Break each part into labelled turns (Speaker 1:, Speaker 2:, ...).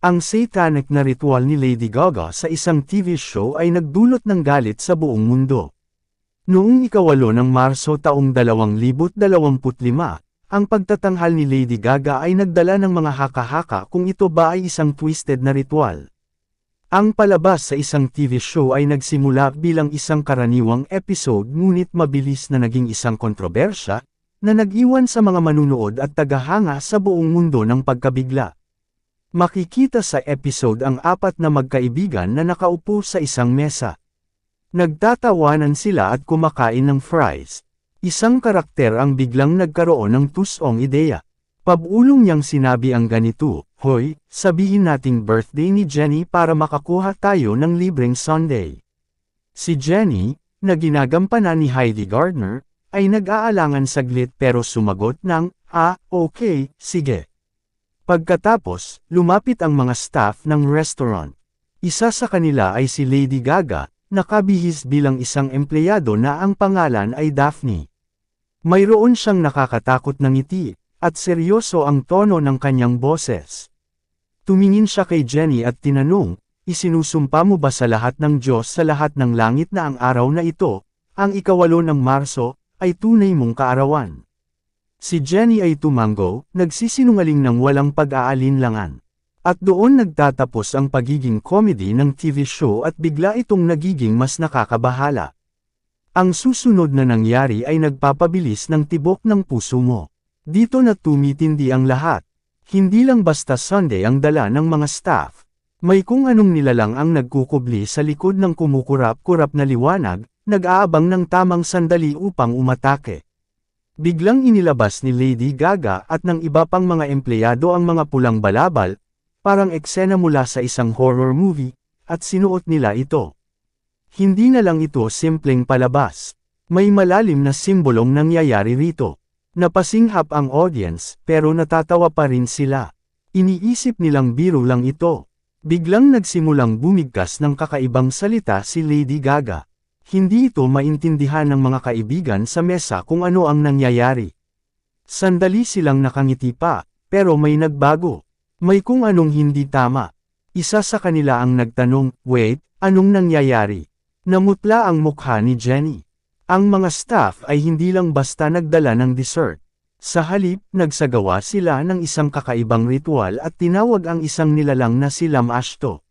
Speaker 1: Ang satanic na ritual ni Lady Gaga sa isang TV show ay nagdulot ng galit sa buong mundo. Noong ikawalo ng Marso taong 2025, ang pagtatanghal ni Lady Gaga ay nagdala ng mga haka-haka kung ito ba ay isang twisted na ritual. Ang palabas sa isang TV show ay nagsimula bilang isang karaniwang episode ngunit mabilis na naging isang kontrobersya, na nag-iwan sa mga manunood at tagahanga sa buong mundo ng pagkabigla. Makikita sa episode ang apat na magkaibigan na nakaupo sa isang mesa. Nagtatawanan sila at kumakain ng fries. Isang karakter ang biglang nagkaroon ng tusong ideya. Pabulong niyang sinabi ang ganito, Hoy, sabihin nating birthday ni Jenny para makakuha tayo ng libreng Sunday. Si Jenny, na ginagampanan ni Heidi Gardner, ay nag-aalangan saglit pero sumagot ng, Ah, okay, sige. Pagkatapos, lumapit ang mga staff ng restaurant. Isa sa kanila ay si Lady Gaga, nakabihis bilang isang empleyado na ang pangalan ay Daphne. Mayroon siyang nakakatakot na ngiti, at seryoso ang tono ng kanyang boses. Tumingin siya kay Jenny at tinanong, isinusumpa mo ba sa lahat ng Diyos sa lahat ng langit na ang araw na ito, ang ikawalo ng Marso, ay tunay mong kaarawan. Si Jenny ay tumanggo, nagsisinungaling ng walang pag-aalinlangan. At doon nagtatapos ang pagiging comedy ng TV show at bigla itong nagiging mas nakakabahala. Ang susunod na nangyari ay nagpapabilis ng tibok ng puso mo. Dito na tumitindi ang lahat. Hindi lang basta Sunday ang dala ng mga staff. May kung anong nilalang ang nagkukubli sa likod ng kumukurap-kurap na liwanag, nag-aabang ng tamang sandali upang umatake. Biglang inilabas ni Lady Gaga at ng iba pang mga empleyado ang mga pulang balabal, parang eksena mula sa isang horror movie, at sinuot nila ito. Hindi na lang ito simpleng palabas. May malalim na simbolong nangyayari rito. Napasinghap ang audience, pero natatawa pa rin sila. Iniisip nilang biro lang ito. Biglang nagsimulang bumigkas ng kakaibang salita si Lady Gaga. Hindi ito maintindihan ng mga kaibigan sa mesa kung ano ang nangyayari. Sandali silang nakangiti pa, pero may nagbago. May kung anong hindi tama. Isa sa kanila ang nagtanong, wait, anong nangyayari? Namutla ang mukha ni Jenny. Ang mga staff ay hindi lang basta nagdala ng dessert. Sa halip, nagsagawa sila ng isang kakaibang ritual at tinawag ang isang nilalang na si Lamashto.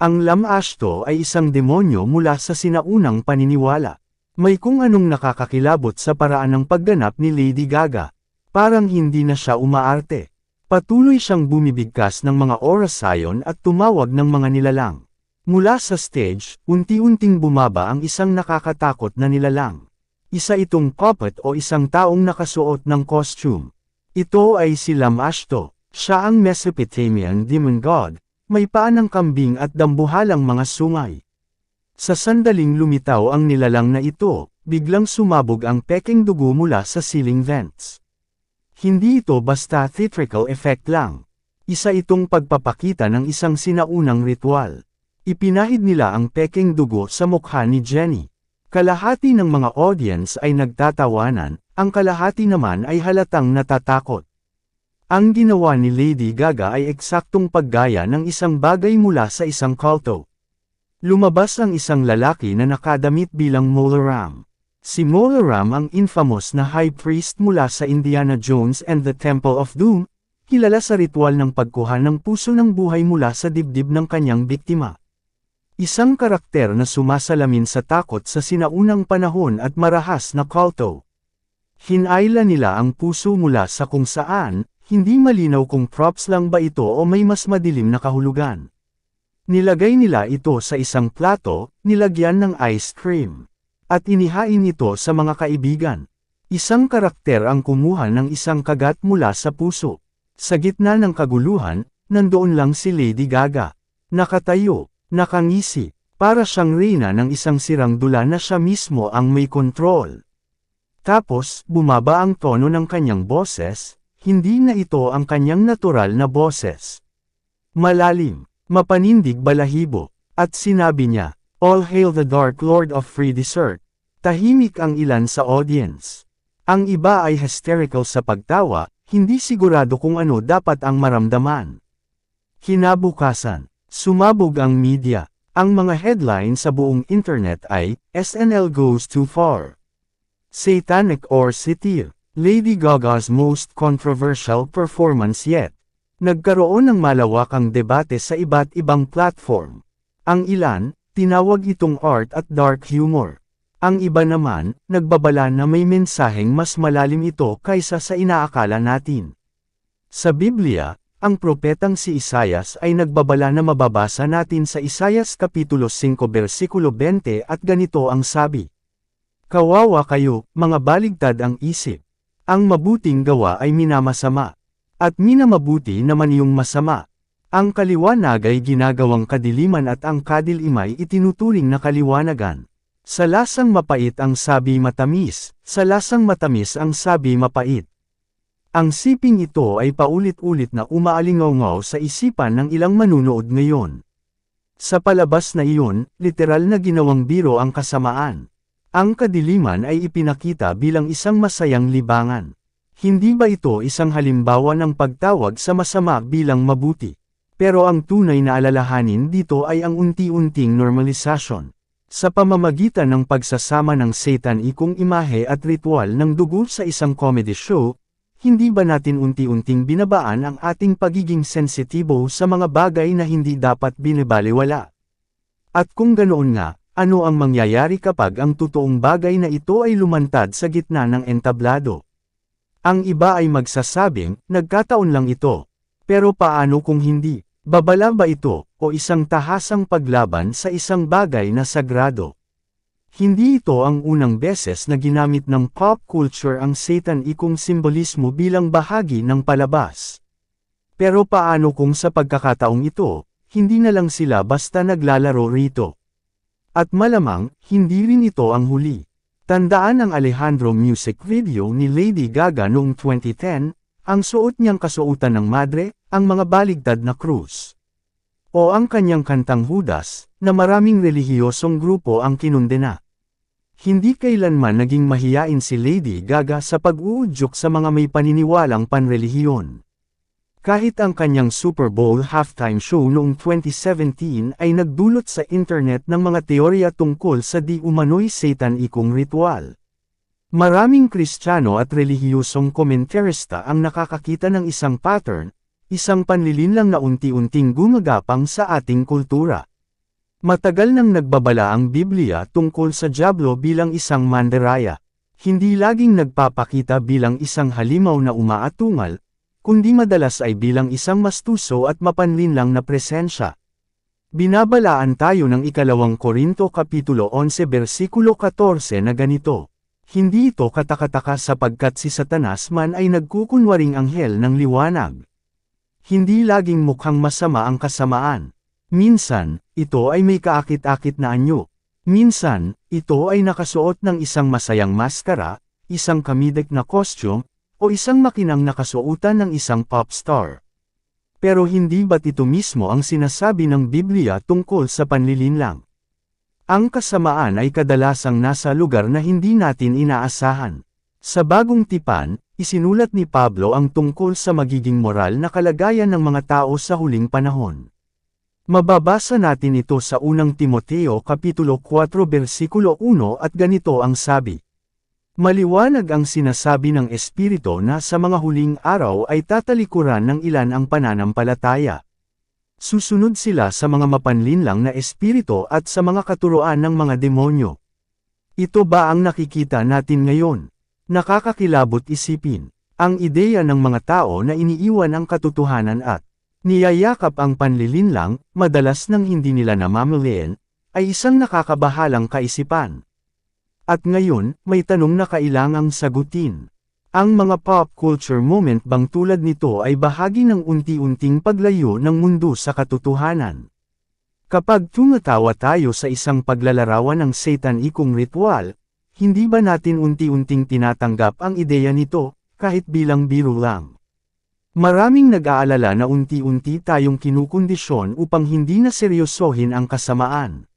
Speaker 1: Ang Lamashto ay isang demonyo mula sa sinaunang paniniwala. May kung anong nakakakilabot sa paraan ng pagganap ni Lady Gaga. Parang hindi na siya umaarte. Patuloy siyang bumibigkas ng mga orasayon at tumawag ng mga nilalang. Mula sa stage, unti-unting bumaba ang isang nakakatakot na nilalang. Isa itong puppet o isang taong nakasuot ng costume. Ito ay si Lamashto. Siya ang Mesopotamian demon god, may paa ng kambing at dambuhalang mga sungay. Sa sandaling lumitaw ang nilalang na ito, biglang sumabog ang peking dugo mula sa ceiling vents. Hindi ito basta theatrical effect lang. Isa itong pagpapakita ng isang sinaunang ritual. Ipinahid nila ang peking dugo sa mukha ni Jenny. Kalahati ng mga audience ay nagtatawanan, ang kalahati naman ay halatang natatakot. Ang ginawa ni Lady Gaga ay eksaktong paggaya ng isang bagay mula sa isang kulto. Lumabas ang isang lalaki na nakadamit bilang Molaram. Si Molaram ang infamous na high priest mula sa Indiana Jones and the Temple of Doom, kilala sa ritual ng pagkuha ng puso ng buhay mula sa dibdib ng kanyang biktima. Isang karakter na sumasalamin sa takot sa sinaunang panahon at marahas na kulto. Hinayla nila ang puso mula sa kung saan, hindi malinaw kung props lang ba ito o may mas madilim na kahulugan. Nilagay nila ito sa isang plato, nilagyan ng ice cream. At inihain ito sa mga kaibigan. Isang karakter ang kumuha ng isang kagat mula sa puso. Sa gitna ng kaguluhan, nandoon lang si Lady Gaga. Nakatayo, nakangisi, para siyang reyna ng isang sirang dula na siya mismo ang may kontrol. Tapos, bumaba ang tono ng kanyang boses, hindi na ito ang kanyang natural na boses. Malalim, mapanindig balahibo, at sinabi niya, All hail the Dark Lord of Free Dessert. Tahimik ang ilan sa audience. Ang iba ay hysterical sa pagtawa, hindi sigurado kung ano dapat ang maramdaman. Kinabukasan, sumabog ang media. Ang mga headline sa buong internet ay, SNL goes too far. Satanic or Sitir, Lady Gaga's most controversial performance yet. Nagkaroon ng malawakang debate sa iba't ibang platform. Ang ilan, tinawag itong art at dark humor. Ang iba naman, nagbabala na may mensaheng mas malalim ito kaysa sa inaakala natin. Sa Biblia, ang propetang si Isayas ay nagbabala na mababasa natin sa Isayas Kapitulo 5 versikulo 20 at ganito ang sabi. Kawawa kayo, mga baligtad ang isip. Ang mabuting gawa ay minamasama. At minamabuti naman yung masama. Ang kaliwanag ay ginagawang kadiliman at ang kadilimay itinuturing na kaliwanagan. Sa lasang mapait ang sabi matamis, sa lasang matamis ang sabi mapait. Ang siping ito ay paulit-ulit na umaalingaw sa isipan ng ilang manunood ngayon. Sa palabas na iyon, literal na ginawang biro ang kasamaan. Ang kadiliman ay ipinakita bilang isang masayang libangan. Hindi ba ito isang halimbawa ng pagtawag sa masama bilang mabuti? Pero ang tunay na alalahanin dito ay ang unti-unting normalisasyon. Sa pamamagitan ng pagsasama ng Satan ikong imahe at ritual ng dugo sa isang comedy show, hindi ba natin unti-unting binabaan ang ating pagiging sensitibo sa mga bagay na hindi dapat binibaliwala? At kung ganoon nga, ano ang mangyayari kapag ang totoong bagay na ito ay lumantad sa gitna ng entablado? Ang iba ay magsasabing, nagkataon lang ito. Pero paano kung hindi? Babala ba ito, o isang tahasang paglaban sa isang bagay na sagrado? Hindi ito ang unang beses na ginamit ng pop culture ang Satan ikong simbolismo bilang bahagi ng palabas. Pero paano kung sa pagkakataong ito, hindi na lang sila basta naglalaro rito? At malamang, hindi rin ito ang huli. Tandaan ang Alejandro music video ni Lady Gaga noong 2010, ang suot niyang kasuotan ng madre, ang mga baligtad na krus. O ang kanyang kantang Judas, na maraming relihiyosong grupo ang kinundena. Hindi kailanman naging mahiyain si Lady Gaga sa pag-uudyok sa mga may paniniwalang panrelihiyon. Kahit ang kanyang Super Bowl halftime show noong 2017 ay nagdulot sa internet ng mga teorya tungkol sa di umano'y satanikong ritual. Maraming Kristiyano at relihiyosong komentarista ang nakakakita ng isang pattern, isang panlilinlang na unti-unting gumagapang sa ating kultura. Matagal nang nagbabala ang Biblia tungkol sa Diablo bilang isang manderaya. Hindi laging nagpapakita bilang isang halimaw na umaatungal, kundi madalas ay bilang isang mastuso at mapanlinlang na presensya. Binabalaan tayo ng ikalawang Korinto Kapitulo 11 versikulo 14 na ganito. Hindi ito katakataka sapagkat si Satanas man ay nagkukunwaring anghel ng liwanag. Hindi laging mukhang masama ang kasamaan. Minsan, ito ay may kaakit-akit na anyo. Minsan, ito ay nakasuot ng isang masayang maskara, isang kamidek na costume, o isang makinang nakasuotan ng isang pop star. Pero hindi ba't ito mismo ang sinasabi ng Biblia tungkol sa panlilinlang? Ang kasamaan ay kadalasang nasa lugar na hindi natin inaasahan. Sa bagong tipan, Isinulat ni Pablo ang tungkol sa magiging moral na kalagayan ng mga tao sa huling panahon. Mababasa natin ito sa unang Timoteo Kapitulo 4 versikulo 1 at ganito ang sabi. Maliwanag ang sinasabi ng Espiritu na sa mga huling araw ay tatalikuran ng ilan ang pananampalataya. Susunod sila sa mga mapanlinlang na espiritu at sa mga katuroan ng mga demonyo. Ito ba ang nakikita natin ngayon? Nakakakilabot isipin. Ang ideya ng mga tao na iniiwan ang katotohanan at niyayakap ang panlilinlang, madalas nang hindi nila namamalayan, ay isang nakakabahalang kaisipan. At ngayon, may tanong na kailangang sagutin. Ang mga pop culture moment bang tulad nito ay bahagi ng unti-unting paglayo ng mundo sa katotohanan? Kapag tumatawa tayo sa isang paglalarawan ng satanikong ritual, hindi ba natin unti-unting tinatanggap ang ideya nito, kahit bilang biro lang? Maraming nag-aalala na unti-unti tayong kinukondisyon upang hindi na seryosohin ang kasamaan.